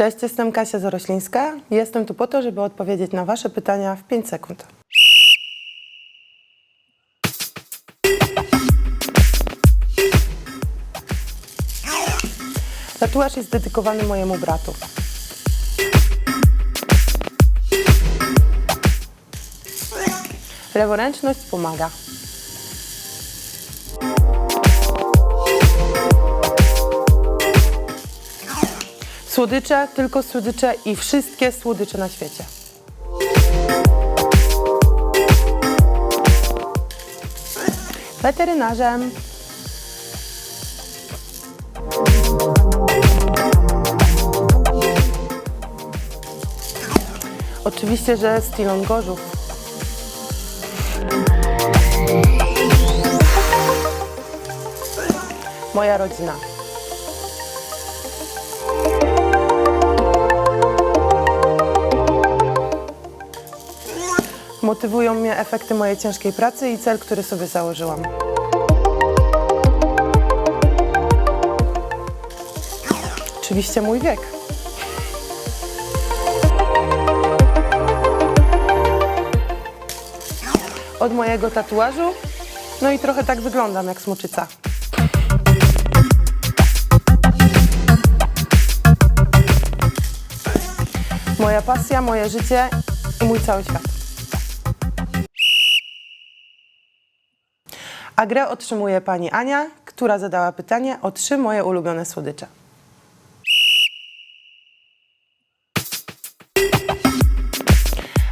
Cześć, jestem Kasia Zoroślińska. Jestem tu po to, żeby odpowiedzieć na Wasze pytania w 5 sekund. Tatuaż jest dedykowany mojemu bratu. Leworęczność pomaga. Słodycze, tylko słodycze i wszystkie słodycze na świecie. Weterynarzem. Oczywiście, że Stilon Gorzów. Moja rodzina. Motywują mnie efekty mojej ciężkiej pracy i cel, który sobie założyłam. Oczywiście mój wiek. Od mojego tatuażu, no i trochę tak wyglądam jak smoczyca. Moja pasja, moje życie i mój cały świat. A grę otrzymuje pani Ania, która zadała pytanie o trzy moje ulubione słodycze.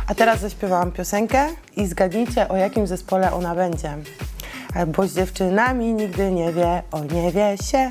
A teraz zaśpiewałam piosenkę i zgadnijcie, o jakim zespole ona będzie. Bo z dziewczynami nigdy nie wie, o nie wie się.